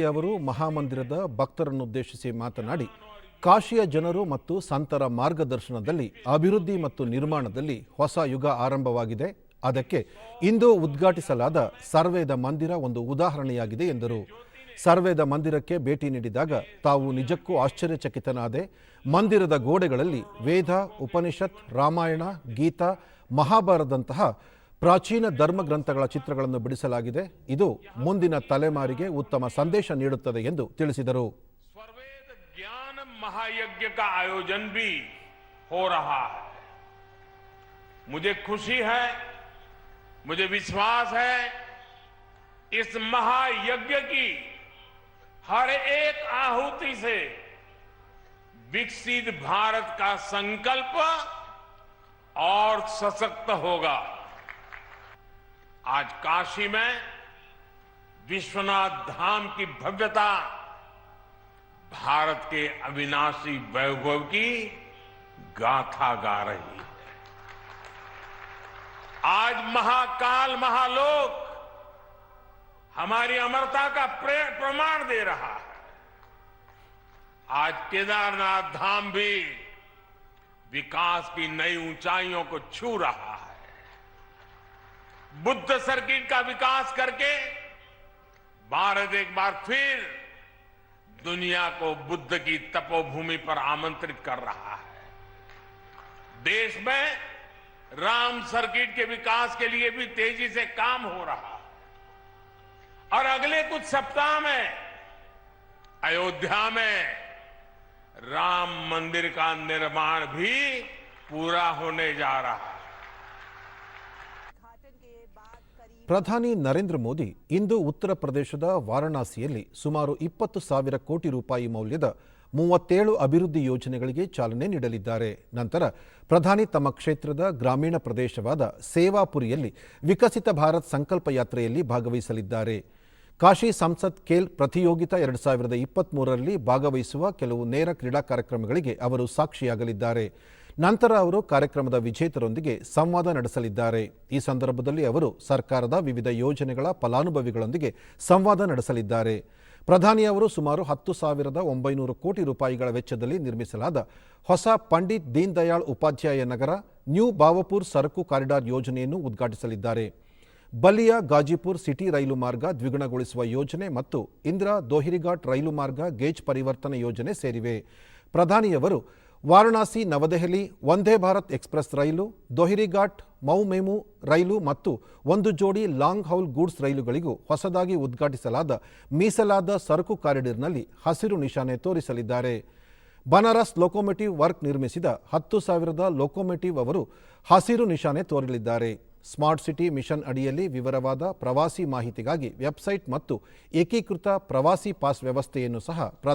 ಅವರು ಮಹಾಮಂದಿರದ ಭಕ್ತರನ್ನುದ್ದೇಶಿಸಿ ಮಾತನಾಡಿ, ಕಾಶಿಯ ಜನರು ಮತ್ತು ಸಂತರ ಮಾರ್ಗದರ್ಶನದಲ್ಲಿ ಅಭಿವೃದ್ಧಿ ಮತ್ತು ನಿರ್ಮಾಣದಲ್ಲಿ ಹೊಸ ಯುಗ ಆರಂಭವಾಗಿದೆ. ಅದಕ್ಕೆ ಇಂದು ಉದ್ಘಾಟಿಸಲಾದ ಸರ್ವೇದ ಮಂದಿರ ಒಂದು ಉದಾಹರಣೆಯಾಗಿದೆ ಎಂದರು. ಸರ್ವೇದ ಮಂದಿರಕ್ಕೆ ಭೇಟಿ ನೀಡಿದಾಗ ತಾವು ನಿಜಕ್ಕೂ ಆಶ್ಚರ್ಯಚಕಿತನಾದೆ, ಮಂದಿರದ ಗೋಡೆಗಳಲ್ಲಿ ವೇದ, ಉಪನಿಷತ್, ರಾಮಾಯಣ, ಗೀತಾ, ಮಹಾಭಾರತದಂತಹ ಪ್ರಾಚೀನ ಧರ್ಮಗ್ರಂಥಗಳ ಚಿತ್ರಗಳನ್ನು ಬಿಡಿಸಲಾಗಿದೆ ಇದು ಮುಂದಿನ ತಲೆಮಾರಿಗೆ ಉತ್ತಮ ಸಂದೇಶ ನೀಡುತ್ತದೆ ಎಂದು ತಿಳಿಸಿದರು स्वर्वेद ज्ञान महायज्ञ का आयोजन भी हो रहा है मुझे खुशी है मुझे विश्वास है इस महायज्ञ की हर एक आहुति से विकसित भारत का संकल्प और सशक्त होगा आज काशी में विश्वनाथ धाम की भव्यता, भारत के अविनाशी वैभव की गाथा गा रही है। आज महाकाल, महालोक हमारी अमरता का प्रे- प्रमाण दे रहा है। आज केदारनाथ धाम भी विकास की नई ऊंचाइयों को छू रहा है। बुद्ध सर्किट का विकास करके भारत एक बार फिर दुनिया को बुद्ध की तपोभूमि पर आमंत्रित कर रहा है। देश में राम सर्किट के विकास के लिए भी तेज़ी से काम हो रहा है। और अगले कुछ सप्ताह में, अयोध्या में राम मंदिर का निर्माण भी पूरा होने जा रहा है। ಪ್ರಧಾನಿ ನರೇಂದ್ರ ಮೋದಿ ಇಂದು ಉತ್ತರ ಪ್ರದೇಶದ ವಾರಣಾಸಿಯಲ್ಲಿ ಸುಮಾರು ಇಪ್ಪತ್ತು ಸಾವಿರ ಕೋಟಿ ರೂಪಾಯಿ ಮೌಲ್ಯದ ಮೂವತ್ತೇಳು ಅಭಿವೃದ್ಧಿ ಯೋಜನೆಗಳಿಗೆ ಚಾಲನೆ ನೀಡಲಿದ್ದಾರೆ. ನಂತರ ಪ್ರಧಾನಿ ತಮ್ಮ ಕ್ಷೇತ್ರದ ಗ್ರಾಮೀಣ ಪ್ರದೇಶವಾದ ಸೇವಾಪುರಿಯಲ್ಲಿ ವಿಕಸಿತ ಭಾರತ್ ಸಂಕಲ್ಪ ಯಾತ್ರೆಯಲ್ಲಿ ಭಾಗವಹಿಸಲಿದ್ದಾರೆ. ಕಾಶಿ ಸಂಸತ್ ಖೇಲ್ ಪ್ರತಿಯೋಗಿತಾ ಎರಡು ಸಾವಿರದ ಇಪ್ಪತ್ತ್ಮೂರರಲ್ಲಿ ಭಾಗವಹಿಸುವ ಕೆಲವು ನೇರ ಕ್ರೀಡಾ ಕಾರ್ಯಕ್ರಮಗಳಿಗೆ ಅವರು ಸಾಕ್ಷಿಯಾಗಲಿದ್ದಾರೆ. ನಂತರ ಅವರು ಕಾರ್ಯಕ್ರಮದ ವಿಜೇತರೊಂದಿಗೆ ಸಂವಾದ ನಡೆಸಲಿದ್ದಾರೆ. ಈ ಸಂದರ್ಭದಲ್ಲಿ ಅವರು ಸರ್ಕಾರದ ವಿವಿಧ ಯೋಜನೆಗಳ ಫಲಾನುಭವಿಗಳೊಂದಿಗೆ ಸಂವಾದ ನಡೆಸಲಿದ್ದಾರೆ. ಪ್ರಧಾನಿ ಅವರು ಸುಮಾರು ಹತ್ತು ಸಾವಿರದ ಒಂಬೈನೂರು ಕೋಟಿ ರೂಪಾಯಿಗಳ ವೆಚ್ಚದಲ್ಲಿ ನಿರ್ಮಿಸಲಾದ ಹೊಸ ಪಂಡಿತ್ ದೀನ್ ದಯಾಳ್ ಉಪಾಧ್ಯಾಯ ನಗರ, ನ್ಯೂ ಬಾವಪುರ್ ಸರಕು ಕಾರಿಡಾರ್ ಯೋಜನೆಯನ್ನು ಉದ್ಘಾಟಿಸಲಿದ್ದಾರೆ. ಬಲಿಯಾ ಗಾಜಿಪುರ್ ಸಿಟಿ ರೈಲು ಮಾರ್ಗ ದ್ವಿಗುಣಗೊಳಿಸುವ ಯೋಜನೆ ಮತ್ತು ಇಂದಿರಾ ದೋಹಿರಿಘಾಟ್ ರೈಲು ಮಾರ್ಗ ಗೇಜ್ ಪರಿವರ್ತನೆ ಯೋಜನೆ ಸೇರಿವೆ. ಪ್ರಧಾನಿಯವರು ವಾರಣಾಸಿ ನವದೆಹಲಿ, ವಂದೇ ಭಾರತ್ ಎಕ್ಸ್ಪ್ರೆಸ್ ರೈಲು ದೊಹಿರಿಘಾಟ್ ಮೌ ಮೆಮು ರೈಲು ಮತ್ತು ಒಂದು ಜೋಡಿ ಲಾಂಗ್ ಹೌಲ್ ಗೂಡ್ಸ್ ರೈಲುಗಳಿಗೂ ಹೊಸದಾಗಿ ಉದ್ಘಾಟಿಸಲಾದ ಮೀಸಲಾದ ಸರಕು ಕಾರಿಡಾರ್ನಲ್ಲಿ ಹಸಿರು ನಿಶಾನೆ ತೋರಿಸಲಿದ್ದಾರೆ. ಬನಾರಸ್ ಲೋಕೋಮೋಟಿವ್ ವರ್ಕ್ ನಿರ್ಮಿಸಿದ ಹತ್ತು ಸಾವಿರದ ಲೋಕೋಮೋಟಿವ್ ಅವರು ಹಸಿರು ನಿಶಾನೆ ತೋರಲಿದ್ದಾರೆ. ಸ್ಮಾರ್ಟ್ ಸಿಟಿ ಮಿಷನ್ ಅಡಿಯಲ್ಲಿ ವಿವರವಾದ ಪ್ರವಾಸಿ ಮಾಹಿತಿಗಾಗಿ ವೆಬ್ಸೈಟ್ ಮತ್ತು ಏಕೀಕೃತ ಪ್ರವಾಸಿ ಪಾಸ್ ವ್ಯವಸ್ಥೆಯನ್ನು ಸಹ